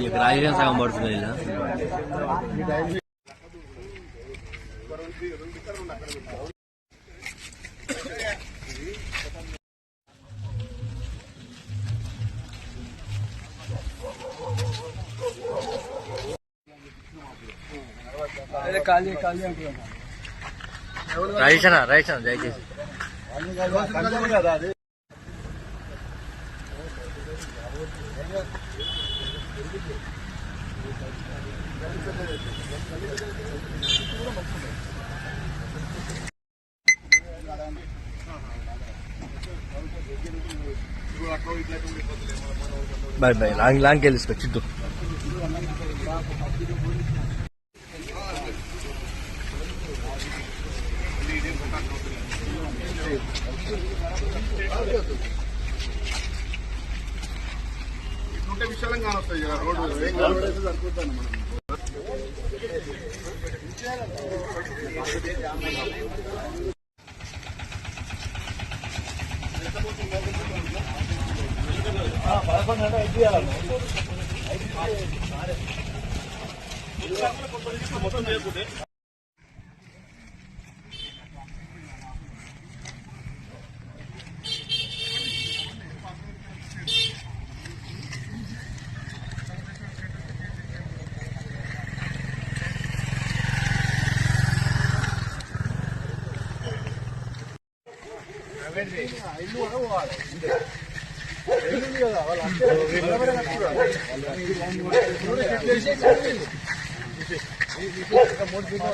ఇక రాజకీయ సగం పడుతుంది ఇలా ఖాళీ ఖాళీ అంటున్నాను రాజేష్ అన్న రాజేష్ అన్న దయచేసి కదా అది బాయ్ బాయ్ లాంగ్ లాంగ్ వెళ్ళిసుకో చిత్తు ఇట్లుంటే విశాలంగా వస్తాయి కదా రోడ్డు. సరిపోతాను మనం పదకొండు అంటే ఐదు చేయాలి ఇల్లు కూడా పోవాలి ఇల్లు కదా వాళ్ళు మూడు ఫీట్లు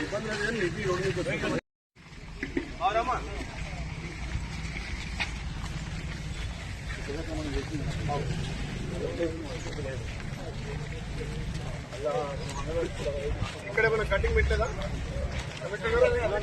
ఇబ్బంది కానీ ఇది రోడ్డు మీద పెట్టాలి. ఇక్కడ ఏమైనా కటింగ్ పెట్టలేదా ఇవాళ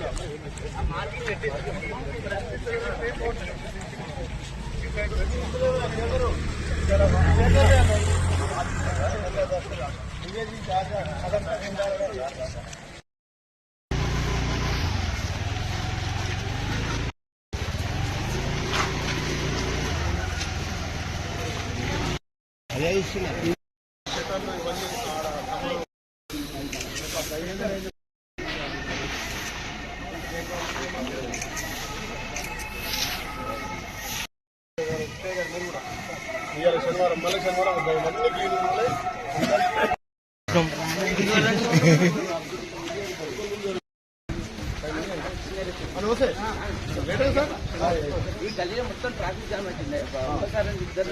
శనివారం మళ్ళీ శనివారం మళ్ళీ సార్ ఈ గల్లీలో మొత్తం ట్రాఫిక్ జామ్ అవుతుంది ఒకసారి ఇద్దరు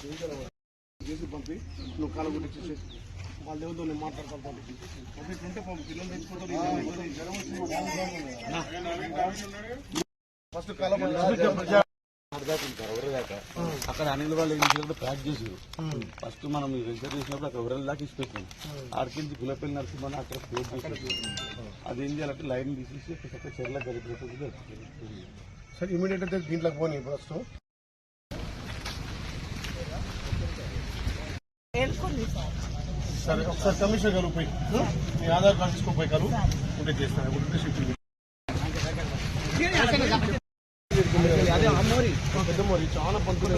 చేసి పంపి నువ్వు కాల గురించి వాళ్ళ దేవుతో నేను మాట్లాడతాను పంపి పంపి పిల్లలు తెచ్చుకుంటారు ఫస్ట్ కాలం అక్కడ అనిల్ వాళ్ళు ఏం ప్యాక్ చేసారు ఫస్ట్ మనం రిజిస్టర్ చేసినప్పుడు అక్కడ ఎవరెల్ దాకా ఇచ్చిపెట్టాం ఆడికించి గులపల్లి నరసింహని అక్కడ క్లోజ్ అది ఏం చేయాలంటే లైన్ తీసేసి చక్కగా చెర్ల గడిపి సరే ఇమీడియట్ అయితే దీంట్లోకి పోనీ ఫస్ట్ సరే ఒకసారి కమిషనర్ గారు పోయి మీ ఆధార్ కార్డు తీసుకోపోయి గారు ఉంటే చేస్తాను ఉంటే షిఫ్ట్ చాలా పంతులు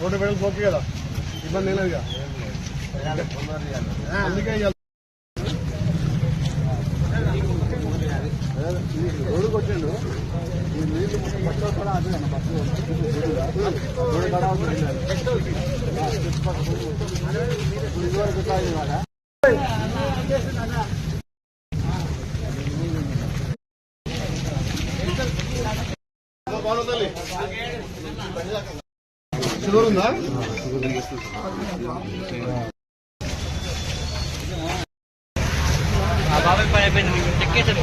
రోడ్డు వేళ పోకి కదా ఇబ్బంది ఏం లేదు అందుకే ఇవాళ రోడ్డుకి ఈ నీళ్ళు మొత్తం బస్సు కూడా అదే బస్సు రోడ్డు కాడ షుగర్ ఉందా బాబాయ్ పని అయిపోయింది చెక్కేసాను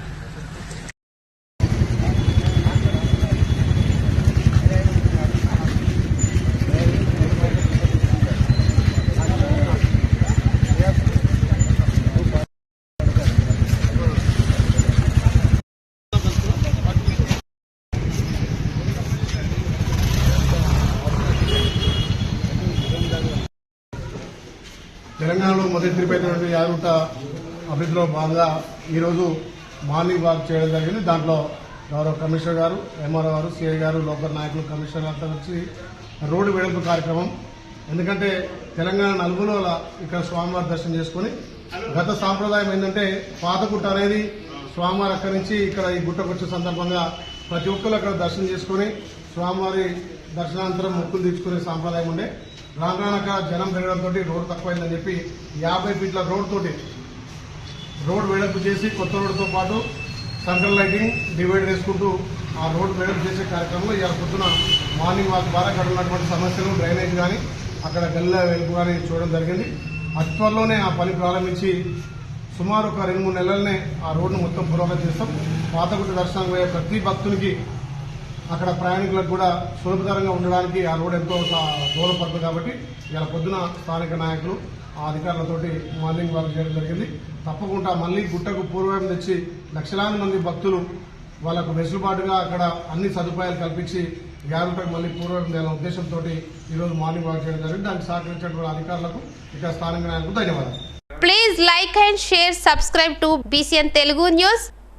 తెలంగాణలో మొదటి ట్రిప్ అయినటువంటి యాదగుట్ట అభివృద్ధిలో భాగంగా ఈరోజు మార్నింగ్ వాక్ చేయడం జరిగింది. దాంట్లో గౌరవ కమిషనర్ గారు ఎంఆర్ఓ గారు సిఐ గారు లోకల్ నాయకులు కమిషనర్ అంతా వచ్చి రోడ్డు వెడల్పు కార్యక్రమం. ఎందుకంటే తెలంగాణ నలుగుల ఇక్కడ స్వామివారి దర్శనం చేసుకుని గత సాంప్రదాయం ఏంటంటే పాతగుట్ట అనేది స్వామివారి అక్కడి నుంచి ఇక్కడ ఈ గుట్టకు వచ్చే సందర్భంగా ప్రతి ఒక్కరు అక్కడ దర్శనం చేసుకుని స్వామివారి దర్శనానంతరం మొక్కులు తీర్చుకునే సాంప్రదాయం ఉండే. రాను జనం పెరగడంతో రోడ్డు తక్కువైందని చెప్పి యాభై ఫీట్ల రోడ్ తోటి రోడ్ వెడల్పు చేసి కొత్త రోడ్డుతో పాటు సెంట్రల్ లైటింగ్ డివైడ్ చేసుకుంటూ ఆ రోడ్ వెడల్పు చేసే కార్యక్రమంలో ఇవాళ పొద్దున మార్నింగ్ వాక్ ద్వారా అక్కడ ఉన్నటువంటి సమస్యలు డ్రైనేజ్ కానీ అక్కడ గల్ల వెలుపు కానీ చూడడం జరిగింది. అతి ఆ పని ప్రారంభించి సుమారు ఒక రెండు మూడు నెలలనే ఆ రోడ్ను మొత్తం పురోగతి చేస్తాం. పాతగుట్ట దర్శనం పోయే ప్రతి భక్తునికి అక్కడ ప్రయాణికులకు కూడా సులభతరంగా ఉండడానికి ఆ రోడ్ ఎంతో దూరపడుతుంది కాబట్టి ఇలా పొద్దున స్థానిక నాయకులు ఆ అధికారులతోటి మార్నింగ్ వాక్ చేయడం జరిగింది. తప్పకుండా మళ్ళీ గుట్టకు పూర్వం తెచ్చి లక్షలాది మంది భక్తులు వాళ్ళకు వెసులుబాటుగా అక్కడ అన్ని సదుపాయాలు కల్పించి యాదగుట్టకు మళ్ళీ పూర్వం చేయాలనే ఉద్దేశంతో ఈరోజు మార్నింగ్ వాక్ చేయడం జరిగింది. దానికి సహకరించినటువంటి అధికారులకు ఇక్కడ స్థానిక నాయకులకు ధన్యవాదాలు. Please like and share subscribe to BCN Telugu news